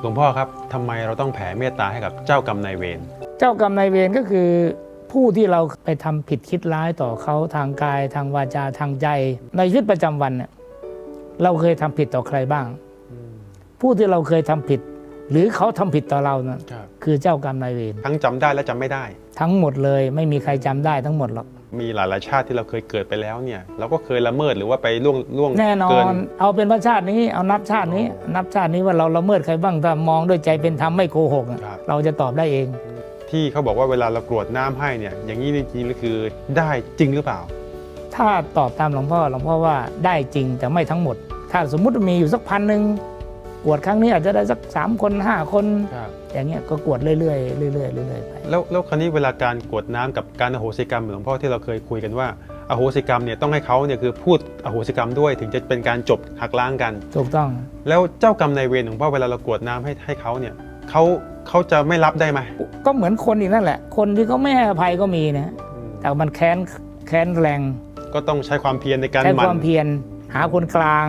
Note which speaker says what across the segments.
Speaker 1: หลวงพ่อครับทำไมเราต้องแผ่เมตตาให้กับเจ้ากรรมนายเวร
Speaker 2: เจ้ากรรมนายเวรก็คือ ผู้ที่เราไปทำผิดคิดร้ายต่อเขาทางกาย ทางวาจาทางใจ ในชีวิตประจำวันเนี่ยเราเคยทำผิดต่อใครบ้าง ผู้ที่เราเคยทำผิด หรือเขาทำผิดต่อเรานะ
Speaker 1: ครับ
Speaker 2: คือเจ้ากรรมนายเวร
Speaker 1: ทั้งจำได้และจำไม่ได้
Speaker 2: ทั้งหมดเลยไม่มีใครจำได้ทั้งหมดหรอก
Speaker 1: มีหลายๆชาติที่เราเคยเกิดไปแล้วเนี่ย เราก็เคยละเมิดหรือว่าไปล่วงล่วง
Speaker 2: แน่นอ
Speaker 1: เกิ
Speaker 2: นเอาเป็นว่าชาตินี้เอานับชาตินี้ นับชาตินี้ว่าเราละเมิดใครบ้างถ้ามองด้วยใจเป็นธรรมไม่โกหกอะ
Speaker 1: ครับ
Speaker 2: เราจะตอบได้เอง
Speaker 1: ที่เขาบอกว่าเวลาเรากรวดน้ำให้เนี่ย อย่างนี้จริงๆแล้วคือได้จริงหรือเปล่า
Speaker 2: ถ้าตอบตามหลวงพ่อหลวงพ่อว่าได้จริงแต่ไม่ทั้งหมด ถ้าสมมุติมีอยู่สักพันหนึ่ง กวดครั้งนี้อาจจะได้สักสามคนห้าคน
Speaker 1: ครับ
Speaker 2: อย่างเงี้ยก็กวดเรื่อยๆเรื่อยๆเรื่อยๆไป
Speaker 1: แล้วแล้วคราวนี้เวลาการกรวดน้ำกับการอโหสิกรรมหลวงพ่อที่เราเคยคุยกันว่าอโหสิกรรมเนี่ยต้องให้เขาเนี่ยคือพูดอโหสิกรรมด้วยถึงจะเป็นการจบหักล้างกัน
Speaker 2: ถูกต้อง
Speaker 1: แล้วเจ้ากรรมนายเวรของพ่อเวลาเรากรวดน้ำให้ให้เขาเนี่ยเขาเขาจะไม่รับได้ไหม
Speaker 2: ก็เหมือนคนอีกนั่นแหละ คนที่เขาไม่ให้อภัยก็มีนะ
Speaker 1: อืม
Speaker 2: แต่มันแค้นแค้นแรง
Speaker 1: ก็ต้องใช้ความเพียรในการ
Speaker 2: ใช้
Speaker 1: ห
Speaker 2: ความเพียรหาคนกลาง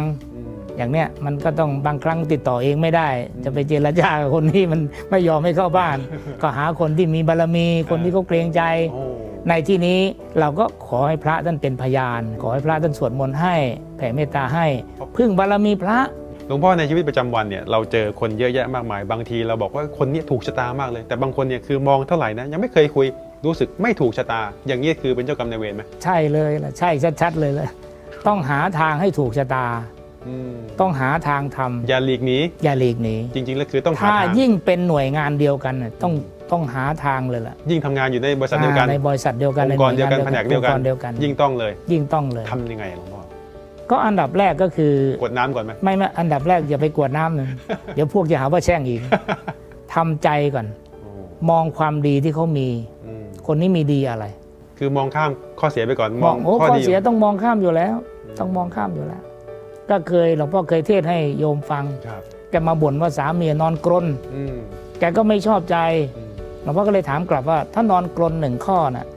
Speaker 1: อืม
Speaker 2: อย่างเนี้ยมันก็ต้องบางครั้งติดต่อเองไม่ได้ จะไปเจรจากับคนที่มันไม่ยอมให้เข้าบ้าน ก็หาคนที่มีบารมีคนที่เขาเกรงใจ
Speaker 1: โอ้
Speaker 2: ในที่นี้เราก็ขอให้พระท่านเป็นพยาน ขอให้พระท่านสวดมนต์ให้แผ่เมตตาให้ พึ่งบารมีพระ
Speaker 1: หลวงพ่อในชีวิตประจำวันเนี่ยเราเจอคนเยอะแยะมากมาย บางทีเราบอกว่าคนเนี้ถูกชะตามากเลย แต่บางคนเนี่ยคือมองเท่าไหร่นะยังไม่เคยคุยรู้สึกไม่ถูกชะตา อย่างนี้คือเป็นเจ้ากรรมนายเวรไหม
Speaker 2: ใช่เลยล่ะใช่ชัดๆเลยเลยต้องหาทางให้ถูกชะตา
Speaker 1: อืม
Speaker 2: ต้องหาทางทำ
Speaker 1: อย่าหลีกหนี
Speaker 2: อย่าหลีกหนี
Speaker 1: จริงๆแล้วคือต้องหา
Speaker 2: ถ้า
Speaker 1: ทาง
Speaker 2: ยิ่งเป็นหน่วยงานเดียวกันน่ะต้องต้องหาทางเลยล่ะ
Speaker 1: ยิ่งทำงานอยู่ในบริษัทเดียวกัน
Speaker 2: อ่าในบริษัทเดียวกัน
Speaker 1: องค์กร
Speaker 2: ในห
Speaker 1: เดียวกันแผนกเดียวกัน
Speaker 2: องค์เดียวกัน
Speaker 1: ยิ่งต้องเลย
Speaker 2: ยิ่งต้องเลย
Speaker 1: ทำยังไงหลวงพ่อ
Speaker 2: ก็อันดับแรกก็คือก
Speaker 1: ดน้ำก่อนไหม
Speaker 2: ไม่ไม่อันดับแรกอย่าไปกวดน้ำหนึ่งเดี๋ยวพวกจะหาว่าแช่งอีกทำใจก่อน
Speaker 1: โอ้
Speaker 2: มองความดีที่เขามี
Speaker 1: อืม
Speaker 2: คนนี้มีดีอะไร
Speaker 1: คือมองข้ามข้อเสียไปก่อน
Speaker 2: ม
Speaker 1: ม
Speaker 2: อ
Speaker 1: องง
Speaker 2: โอ้
Speaker 1: ข้อ
Speaker 2: ข้อ
Speaker 1: ดี
Speaker 2: เสียต้องมองข้ามอยู่แล้ว ต้องมองข้ามอยู่แล้ว ก็เคยหลวงพ่อเคยเทศน์ให้โยมฟัง
Speaker 1: ครับ
Speaker 2: แกมาบ่นว่าสามีนอนกรน
Speaker 1: อืม
Speaker 2: แกก็ไม่ชอบใจ
Speaker 1: อืม
Speaker 2: หลวงพ่อก็เลยถามกลับว่า ถ้านอนกรนหนึ่งข้อน่ะ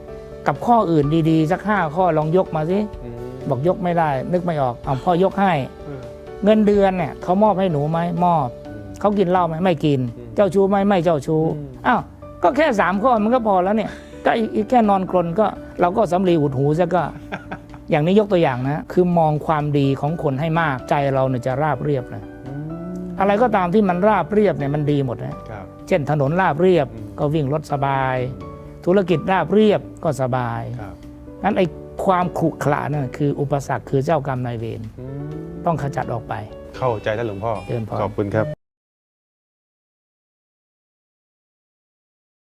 Speaker 2: กับข้ออื่นดีๆ สักห้าข้อลองยกมาสิ
Speaker 1: อืม
Speaker 2: บอกยกไม่ได้ นึกไม่ออกเอาพ่อยกให้
Speaker 1: เออ
Speaker 2: เงินเดือนเนี่ยเขามอบให้หนูไหมมอบ
Speaker 1: อืม
Speaker 2: เขากินเหล้าไหมไม่กิน
Speaker 1: อืม
Speaker 2: เจ้าชู้ไหมไม่เจ้าชู้
Speaker 1: อืม
Speaker 2: อ้าวก็แค่สามข้อมันก็พอแล้วเนี่ยก็อีกอีกแค่นอนกรนก็ เราก็สำลีอุดหูซะก็ อย่างนี้ยกตัวอย่างนะ คือมองความดีของคนให้มากใจเราเนี่ยจะราบเรียบนะ
Speaker 1: อืม
Speaker 2: อะไรก็ตามที่มันราบเรียบเนี่ยมันดีหมดนะครับเช่นถนนราบเรียบ
Speaker 1: อืม
Speaker 2: ก็วิ่งรถสบาย ธุรกิจราบเรียบก็สบาย
Speaker 1: ครับ
Speaker 2: งั้นไอ้ความขรุขระนั่นคืออุปสรรคคือเจ้ากรรมนายเวร
Speaker 1: อืม
Speaker 2: ต้องขจัดออกไป
Speaker 1: เข้าใจท่านหลวงพ่อ
Speaker 2: เจริญพร
Speaker 1: ขอบคุณครับ